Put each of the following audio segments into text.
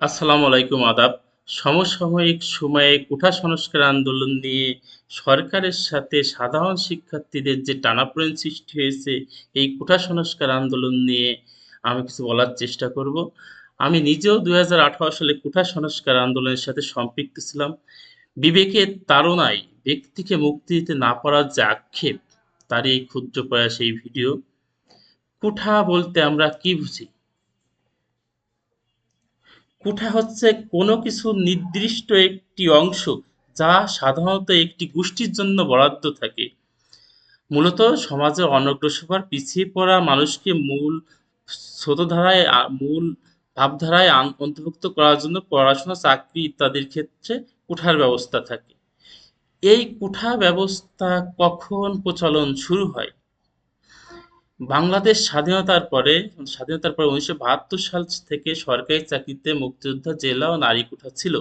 আসসালামু আলাইকুম, আদাব। সমসাময়িক সময়ে কোঠা সংস্কার আন্দোলন নিয়ে সরকারের সাথে সাধারণ শিক্ষার্থীদের যে টানাপোড়েন সৃষ্টি হয়েছে, এই কোঠা সংস্কার আন্দোলন নিয়ে আমি কিছু বলার চেষ্টা করব। আমি নিজেও দুই হাজার আঠারো সালে কোঠা সংস্কার আন্দোলনের সাথে সম্পৃক্ত ছিলাম। বিবেকের তাড়নায় ব্যক্তিকে মুক্তি দিতে না পারার যে আক্ষেপ তার এই ক্ষুদ্র প্রয়াস এই ভিডিও। কোঠা বলতে আমরা কি বুঝি? কুঠা হচ্ছে কোনো কিছু নির্দিষ্ট একটি অংশ যা সাধারণত একটি গোষ্ঠীর জন্য বরাদ্দ থাকে। মূলত সমাজের অনগ্রসর পিছিয়ে পড়া মানুষকে মূল স্রোতধারায় মূল ভাবধারায় অন্তর্ভুক্ত করার জন্য পড়াশোনা, চাকরি ইত্যাদির ক্ষেত্রে কুঠার ব্যবস্থা থাকে। এই কুঠা ব্যবস্থা কখন প্রচলন শুরু হয়? বাংলাদেশ স্বাধীনতার পরে স্বাধীনতার পরে উনিশশো বাহাত্তর সাল থেকে সরকারি চাকরিতে মুক্তিযোদ্ধা, জেলা ও নারী কোঠা ছিল।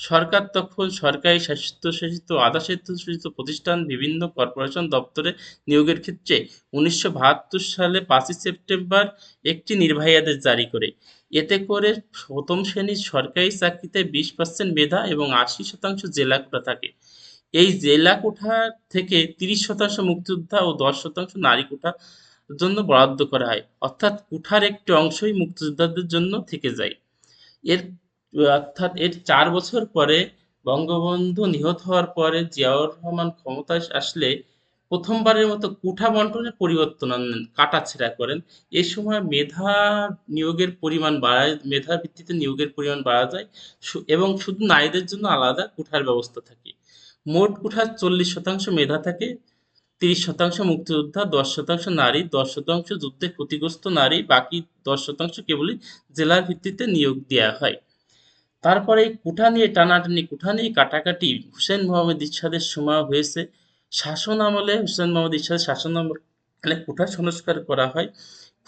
সরকার তখন সরকারি স্বায়ত্তশাসিত আধা স্বায়ত্তশাসিত প্রতিষ্ঠান, বিভিন্ন কর্পোরেশন দপ্তরে নিয়োগের ক্ষেত্রে উনিশশো বাহাত্তর সালে পাঁচই সেপ্টেম্বর একটি নির্বাহী আদেশ জারি করে। এতে করে প্রথম শ্রেণির সরকারি চাকরিতে বিশ পার্সেন্ট মেধা এবং আশি শতাংশ জেলা কোঠা থাকে। এই জেলা কোঠা থেকে তিরিশ শতাংশ মুক্তিযোদ্ধা ও দশ শতাংশ নারী কোঠা জন্য বরাদ্দ করা হয়। অর্থাৎ কুঠার একটি অংশই মুক্তিযোদ্ধাদের জন্য থেকে যায়। এর, অর্থাৎ এর চার বছর পরে বঙ্গবন্ধু নিহত হওয়ার পরে জিয়াউর রহমান ক্ষমতায় আসলে প্রথমবারের মতো কুঠা বন্টনের পরিবর্তন আনেন কাটাছেঁড়া করেন। এই সময় মেধা নিয়োগের পরিমাণ বাড়ায় মেধা ভিত্তিতে নিয়োগের পরিমাণ বাড়া যায়। এবং শুধু নারীদের জন্য আলাদা কুঠার ব্যবস্থা থাকে। মোট কুঠার চল্লিশ শতাংশ মেধা থাকে। তিরিশ শতাংশ মুক্তিযোদ্ধা, দশ শতাংশ নারী, দশ শতাংশ যুদ্ধে ক্ষতিগ্রস্ত নারী, বাকি দশ শতাংশ কেবলই জেলার ভিত্তিতে নিয়োগ দেওয়া হয়। তারপরে কুঠা নিয়ে টানাটানি কুঠা নিয়ে কাটাকাটি হুসেন মোহাম্মদ ইচ্ছাদের সময় হয়েছে। শাসন আমলে হুসেন মোহাম্মদ ইচ্ছাদের শাসন আমলে কুঠা সংস্কার করা হয়।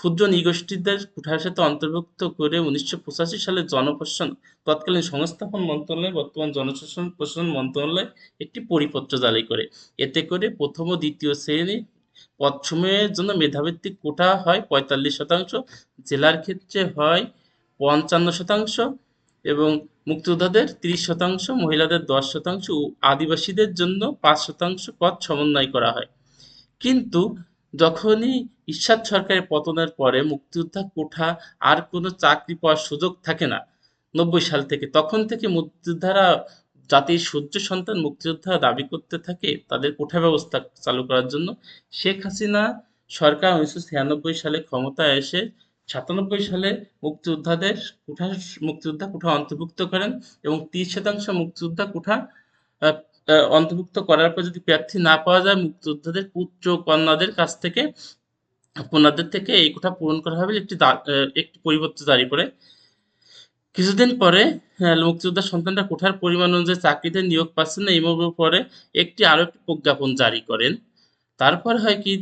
ক্ষুদ্র নৃগোষ্ঠীদের কুঠার সাথে অন্তর্ভুক্ত করে উনিশশো পঁচাশি সালে জনপ্রশাসন, তৎকালীন সংস্থাপন মন্ত্রণালয়, বর্তমান জনশাসন প্রশাসন মন্ত্রণালয় একটি পরিপত্র জারি করে। এতে করে প্রথম ও দ্বিতীয় শ্রেণি পদসমূহের জন্য মেধাভিত্তিক কোটা হয় পঁয়তাল্লিশ শতাংশ, জেলার ক্ষেত্রে হয় পঞ্চান্ন শতাংশ এবং মুক্তিযোদ্ধাদের তিরিশ শতাংশ, মহিলাদের দশ শতাংশ ও আদিবাসীদের জন্য পাঁচ শতাংশ পদ সমন্বয় করা হয়। কিন্তু যখনই ঈশ্বর সরকারের পতনের পরে মুক্তিযোদ্ধা কোঠা আর কোনো চাকরি পাওয়ার সুযোগ থাকে না, নব্বই সাল থেকে, তখন থেকে মুক্তিযোদ্ধারা জাতির সূর্য সন্তান মুক্তিযোদ্ধা দাবি করতে থাকে তাদের কোঠা ব্যবস্থা চালু করার জন্য। শেখ হাসিনা সরকার উনিশশো ছিয়ানব্বই সালে ক্ষমতায় এসে সাতানব্বই সালে মুক্তিযোদ্ধাদের কোঠা, মুক্তিযোদ্ধা কোঠা অন্তর্ভুক্ত করেন এবং তিরিশ শতাংশ মুক্তিযোদ্ধা কোঠা অন্তর্ভুক্ত করার পর যদি প্রার্থী না পাওয়া যায় মুক্তিযোদ্ধাদের পুত্র কন্যাদের কাছ থেকে কন্যাদের থেকে এই কোঠা পূরণ করা হবে একটি একটি পরিপত্র জারি করে। কিছুদিন পরে আহ, মুক্তিযোদ্ধার সন্তানরা কোঠার পরিমাণ অনুযায়ী চাকরিতে নিয়োগ পাচ্ছেন না এই পরে একটি আরও একটি প্রজ্ঞাপন জারি করেন। তারপর হয় কি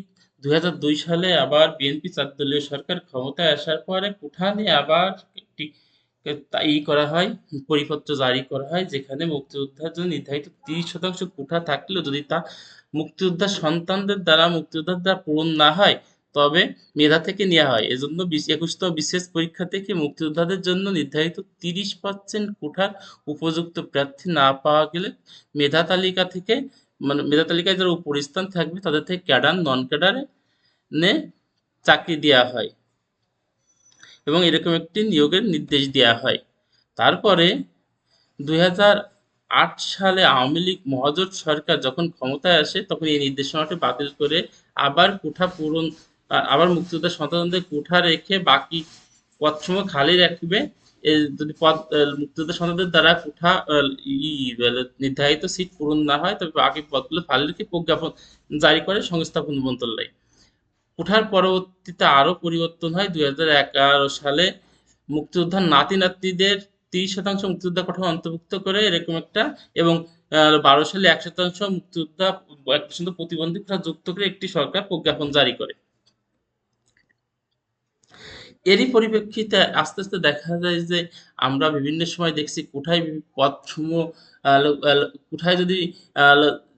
দুই হাজার দুই সালে আবার বিএনপি চারদলীয় সরকার ক্ষমতায় আসার পরে কোঠা নিয়ে আবার একটি ই করা হয়, পরিপত্র জারি করা হয়, যেখানে মুক্তিযোদ্ধার জন্য নির্ধারিত তিরিশ শতাংশ কোঠা থাকলেও যদি তা মুক্তিযোদ্ধার সন্তানদের দ্বারা, মুক্তিযোদ্ধার দ্বারা পূরণ না হয়, তবে মেধা থেকে নেওয়া হয়। এজন্য একুশতম বিশেষ পরীক্ষা থেকে মুক্তিযোদ্ধাদের জন্য নির্ধারিত তিরিশ পার্সেন্ট কোঠার উপযুক্ত প্রার্থী না পাওয়া গেলে মেধা তালিকা থেকে মানে মেধা তালিকায় যারা উপরস্থান থাকবে, তাদের থেকে ক্যাডার নন ক্যাডারে চাকরি দেওয়া হয়। এবং এরকম একটি নিয়োগের নির্দেশ দেওয়া হয়। তারপরে দুই হাজার আট সালে আওয়ামী লীগ মহাজোট সরকার যখন ক্ষমতায় আসে, তখন এই নির্দেশনাটি বাতিল করে আবার কোঠা পূরণ, আবার মুক্তিযোদ্ধা সন্তানদের কোঠা রেখে বাকি পদসমূহ খালি রাখবে। যদি পদ মুক্তিযোদ্ধা সন্তানদের দ্বারা কোঠা নির্ধারিত সিট পূরণ না হয়, তবে বাকি পদগুলো খালি রেখে প্রজ্ঞাপন জারি করে সংস্থাপন মন্ত্রণালয়। কোঠার পরবর্তীতে আরও পরিবর্তন হয়। দুই হাজার এগারো সালে মুক্তিযোদ্ধার নাতি নাতনিদের তিরিশ শতাংশ মুক্তিযোদ্ধা কোঠা অন্তর্ভুক্ত করে এরকম একটা এবং বারো সালে এক শতাংশ মুক্তিযোদ্ধা এক শতাংশ প্রতিবন্ধী যুক্ত করে একটি সরকার প্রজ্ঞাপন জারি করে। এরই পরিপ্রেক্ষিতে আস্তে আস্তে দেখা যায় যে আমরা বিভিন্ন সময় দেখছি কোঠায় লো- আহ, কোঠায় যদি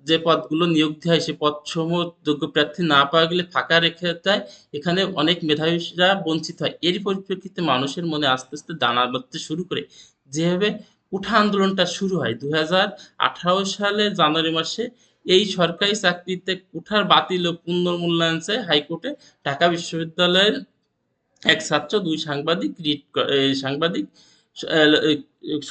যে পদগুলো নিয়োগ দেওয়া হয় সে পদসমূহ যোগ্য প্রার্থী না পাওয়া গেলে ফাঁকা রেখে দেয়। এখানে অনেক মেধাবীরা বঞ্চিত হয়। এরই পরিপ্রেক্ষিতে মানুষের মনে আস্তে আস্তে দানা বাঁধতে শুরু করে। যেভাবে উঠা আন্দোলনটা শুরু হয় দু হাজার আঠারো সালে জানুয়ারি মাসে এই সরকারি চাকরিতে কুঠার বাতিল ও পুনর্মূল্যায়ন চায় হাইকোর্টে ঢাকা বিশ্ববিদ্যালয়ের এক ছাত্র, দুই সাংবাদিক, রিট সাংবাদিক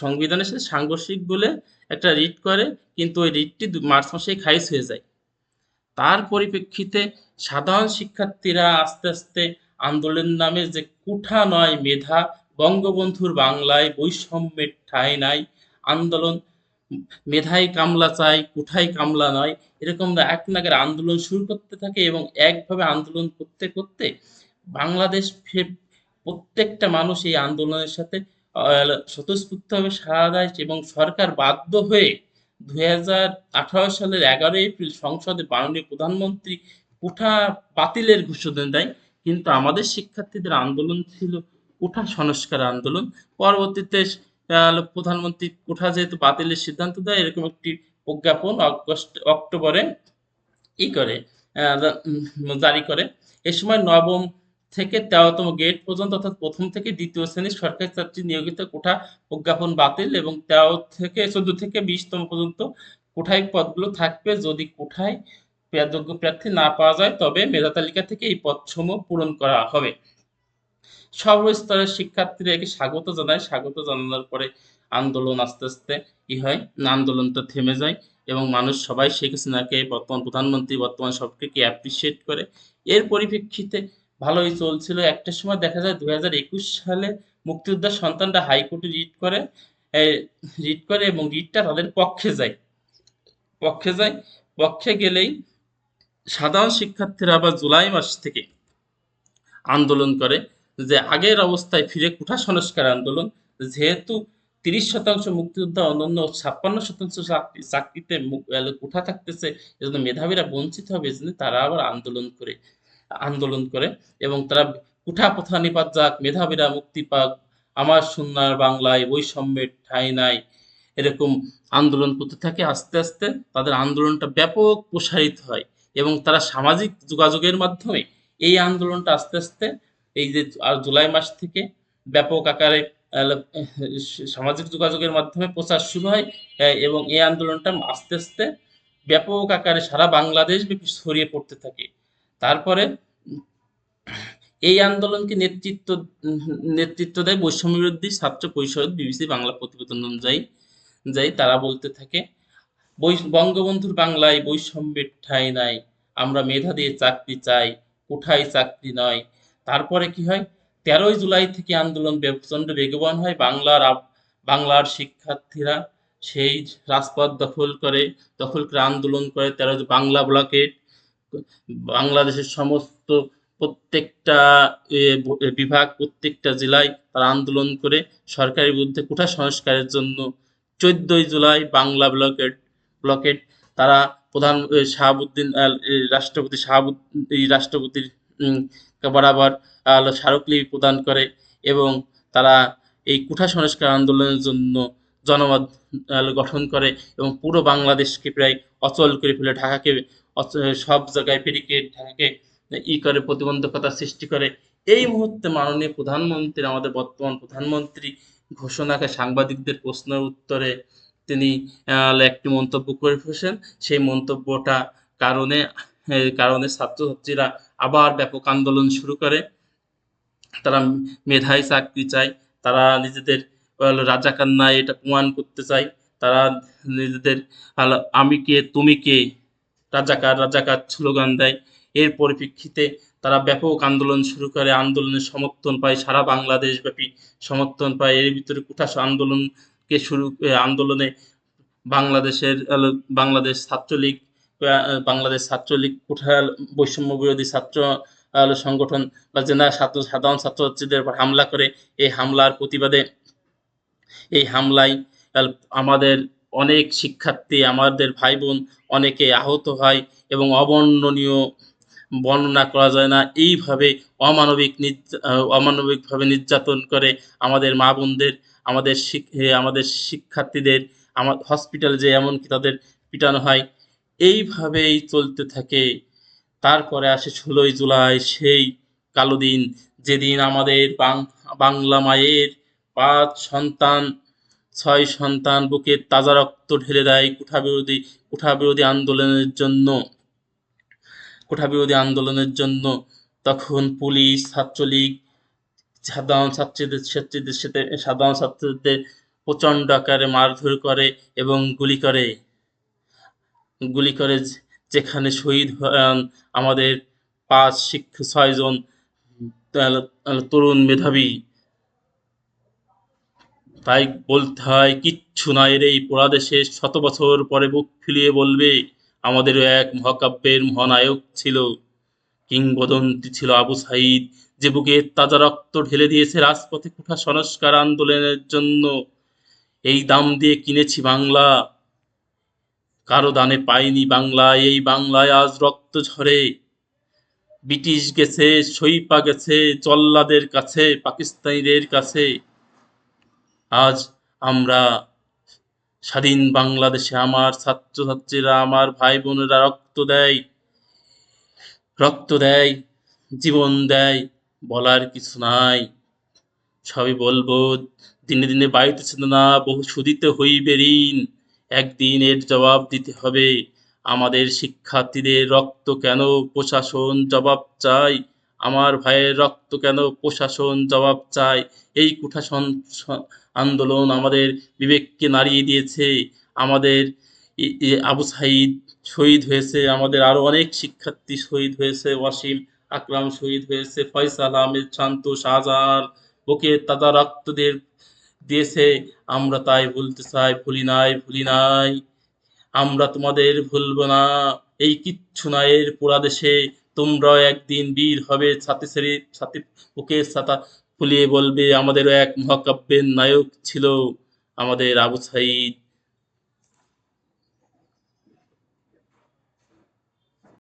সংবিধানের সাথে সাংঘর্ষিক বলে একটা রিট করে, কিন্তু ওই রিটটি মার্চ মাসেই খারিজ হয়ে যায়। তার পরিপ্রেক্ষিতে সাধারণ শিক্ষার্থীরা আস্তে আস্তে আন্দোলন নামে যে কুঠা নয় মেধা, বঙ্গবন্ধুর বাংলায় বৈষম্যের ঠাঁই নাই, আন্দোলন মেধাই কামলা চাই, কুঠাই কামলা নয়, এরকম এক নাগের আন্দোলন শুরু করতে থাকে এবং একভাবে আন্দোলন করতে করতে বাংলাদেশ প্রত্যেকটা মানুষ এই আন্দোলনের সাথে স্বতঃস্ফূর্তভাবে সাড়া দেয় এবং সরকার বাধ্য হয়ে দুই হাজার আঠারো সালের এগারো এপ্রিল সংসদে মাননীয় প্রধানমন্ত্রী কুঠা বাতিলের ঘোষণা দেয়। কিন্তু আমাদের শিক্ষার্থীদের আন্দোলন ছিল কুঠা সংস্কার আন্দোলন। পরবর্তীতে প্রধানমন্ত্রী কুঠা যেহেতু বাতিলের সিদ্ধান্ত দেয়, এরকম একটি প্রজ্ঞাপন অগস্ট, অক্টোবরে ই করে জারি করে। এ সময় নবম থেকে তেরোতম গেট পর্যন্ত অর্থাৎ প্রথম থেকে দ্বিতীয় শ্রেণির সরকারি চাকরি নিয়োগিত কোঠা প্রজ্ঞাপন বাতিল এবং তেরো থেকে চোদ্দ থেকে বিশতম পর্যন্ত কোঠায় পদগুলো থাকবে। যদি কোঠায় যোগ্য প্রার্থী না পাওয়া যায়, তবে মেধা তালিকা থেকে এই পদসমূহ পূরণ করা হবে। সর্বস্তরের শিক্ষার্থীরা একে স্বাগত জানায় স্বাগত জানানোর পরে আন্দোলন আস্তে আস্তে ই হয় আন্দোলনটা থেমে যায় এবং মানুষ সবাই শেখ হাসিনাকে বর্তমান প্রধানমন্ত্রী বর্তমান সবকে অ্যাপ্রিসিয়েট করে? এর পরিপ্রেক্ষিতে ভালোই চলছিল। একটা সময় দেখা যায় দুই হাজার একুশ সালে মুক্তিযোদ্ধার সন্তানরা হাইকোর্টে রিট করে রিট করে এবং রিটটা তাদের পক্ষে যায়। পক্ষে যায়। পক্ষে গেলেই সাধারণ শিক্ষার্থীরা আবার জুলাই মাস থেকে আন্দোলন করে যে আগের অবস্থায় ফিরে কুঠা সংস্কার আন্দোলন। যেহেতু তিরিশ শতাংশ মুক্তিযোদ্ধা, অন্যান্য ছাপ্পান্ন শতাংশ চাকরি- চাকরিতে কোঠা থাকতেছে, এজন্য মেধাবীরা বঞ্চিত হবে তারা আবার আন্দোলন করে আন্দোলন করে এবং তারা কুঠা নিপাত যাক, মেধাবীরা মুক্তি পাক, আমার সুন্নার বাংলায় বৈষম্যের ঠাঁই নাই, এরকম আন্দোলন করতে থাকে। আস্তে আস্তে তাদের আন্দোলনটা ব্যাপক প্রসারিত হয় এবং তারা সামাজিক যোগাযোগের মাধ্যমে এই আন্দোলনটা আস্তে আস্তে এই যে আর জুলাই মাস থেকে ব্যাপক আকারে সামাজিক যোগাযোগের মাধ্যমে প্রচার শুরু হয় এবং এই আন্দোলনটা আস্তে আস্তে ব্যাপক আকারে সারা বাংলাদেশ ব্যাপী ছড়িয়ে পড়তে থাকে। তারপরে এই আন্দোলনকে নেতৃত্ব নেতৃত্ব দেয় বৈষম্য বিরোধী ছাত্র পরিষদ, বিবিসি বাংলা প্রতিবেদন অনুযায়ী, যাই তারা বলতে থাকে বঙ্গবন্ধুর বাংলায় বৈষম্যের ঠাঁই নাই, আমরা মেধা দিয়ে চাকরি চাই, কোঠায় চাকরি নয়। তারপরে কি হয়? তেরোই জুলাই থেকে আন্দোলন প্রচণ্ড বেগবান হয়, বাংলার বাংলার শিক্ষার্থীরা সেই রাজপথ দখল করে দখল করে আন্দোলন করে, তেরো, বাংলা ব্লকেট বাংলাদেশের সমস্ত প্রত্যেকটা বিভাগ প্রত্যেকটা জেলায় তারা আন্দোলন করে সরকারের বিরুদ্ধে কোঠা সংস্কারের জন্য চোদ্দই জুলাই বাংলা ব্লকেট ব্লকেট তারা প্রধান শাহাবুদ্দিন রাষ্ট্রপতি শাহাবুদ্দিন রাষ্ট্রপতির বরাবর স্মারকলিপি প্রদান করে এবং তারা এই কুঠা সংস্কার আন্দোলনের জন্য জনমত গঠন করে এবং পুরো বাংলাদেশকে প্রায় অচল করে ফেলে, ঢাকাকে সব জায়গায় ব্যারিকেড ঢাকাকে, ই করে, প্রতিবন্ধকতা সৃষ্টি করে। এই মুহূর্তে মাননীয় প্রধানমন্ত্রী, আমাদের বর্তমান প্রধানমন্ত্রী ঘোষণাকে সাংবাদিকদের প্রশ্নের উত্তরে তিনি একটি মন্তব্য করে ফেলেছেন। সেই মন্তব্যটা কারণে কারণে ছাত্রছাত্রীরা আবার ব্যাপক আন্দোলন শুরু করে। তারা মেধায় চাকরি চায়, তারা নিজেদের নাই, এটা প্রমাণ করতে চায়। তারা নিজেদের আমি কে, তুমি কে? রাজাকার রাজাকার স্লোগান দেয়। এর পরিপ্রেক্ষিতে তারা ব্যাপক আন্দোলন শুরু করে। আন্দোলনের সমর্থন পায় সারা বাংলাদেশ ব্যাপী সমর্থন পায়। এর ভিতরে কুঠাস আন্দোলনকে শুরু আন্দোলনে বাংলাদেশের বাংলাদেশ ছাত্রলীগ বাংলাদেশ ছাত্রলীগ কুঠাল বৈষম্য বিরোধী ছাত্র সংগঠন বা জেনা ছাত্র, সাধারণ ছাত্রছাত্রীদের উপর হামলা করে। এই হামলার প্রতিবাদে, এই হামলায় আমাদের অনেক শিক্ষার্থী আমাদের ভাই বোন অনেকে আহত হয় এবং অবর্ণনীয় বর্ণনা করা যায় না। এইভাবে অমানবিক অমানবিকভাবে নির্যাতন করে আমাদের মা বোনদের, আমাদের আমাদের শিক্ষার্থীদের আমার হসপিটালে যে এমনকি তাদের পিটানো হয়, এইভাবেই চলতে থাকে। তারপরে আসে ষোলোই জুলাই, সেই কালো দিন, যেদিন আমাদের বাংলা মায়ের পাঁচ সন্তান ছয় সন্তান বুকে তাজা রক্ত ঢেলে দেয় কুঠা বিরোধী কুঠা বিরোধী আন্দোলনের জন্য। কোঠা বিরোধী আন্দোলনের জন্য তখন পুলিশ, ছাত্রলীগ, সাধারণ ছাত্রীদের ছাত্রীদের সাথে, সাধারণ ছাত্রীদের প্রচণ্ড আকারে মারধর করে এবং গুলি করে। গুলি করে যেখানে শহীদ আমাদের পাঁচ শিক্ষক, ছয়জন তরুণ মেধাবী। তাই বলতে হয়, কিচ্ছু না রে এই পোড়াদেশে শত বছর পরে বুক ফুলিয়ে বলবে, আমাদেরও এক মহাকাব্যের মহানায়ক ছিল। কিংবদন্তি ছিল আবু সাইদ যে বুকে তাজা রক্ত ঢেলে দিয়েছে রাজপথে কুঠা সংস্কার আন্দোলনের জন্য। এই দাম দিয়ে কিনেছি বাংলা। কারও দানে পাইনি বাংলায় এই বাংলায় আজ রক্ত ঝরে। ব্রিটিশ গেছে সইপা গেছে, জল্লাদের কাছে, পাকিস্তানিদের কাছে। আজ আমরা স্বাধীন বাংলাদেশে আমার ছাত্রছাত্রীরা, আমার ভাই বোনেরা রক্ত দেয় রক্ত দেয়, জীবন দেয়, বলার কিছু নাই। সবই বলব, দিনে দিনে বাড়িতেছিল না বহু সুদিতে হইবে ঋণ। একদিন এর জবাব দিতে হবে। আমাদের শিক্ষার্থীদের রক্ত কেন প্রশাসন জবাব চাই আমার ভাইয়ের রক্ত কেন প্রশাসন জবাব চাই এই কুঠা সন- স- আন্দোলন আমাদের বিবেককে নাড়িয়ে দিয়েছে, আমাদের আবু সাইদ শহীদ হয়েছে, আমাদের আরও অনেক শিক্ষার্থী শহীদ হয়েছে, ওয়াসিম আকরাম শহীদ হয়েছে, ফয়সাল আহমেদ, শান্ত, শাহজাহান বুকে তাজা রক্ত দিয়ে, দিয়েছে, আমরা তাই বলতে চাই, ভুলি নাই ভুলি নাই, আমরা তোমাদের ভুলবো না, এই কিচ্ছু নাই এর পুরা দেশে তোমরাও একদিন বীর হবে, ছাতি ছেড়ে, ছাতি বুকের ছাতা ফুলিয়ে বলবে আমাদেরও এক মহাকাব্যের নায়ক ছিল আমাদের আবু সাইদ।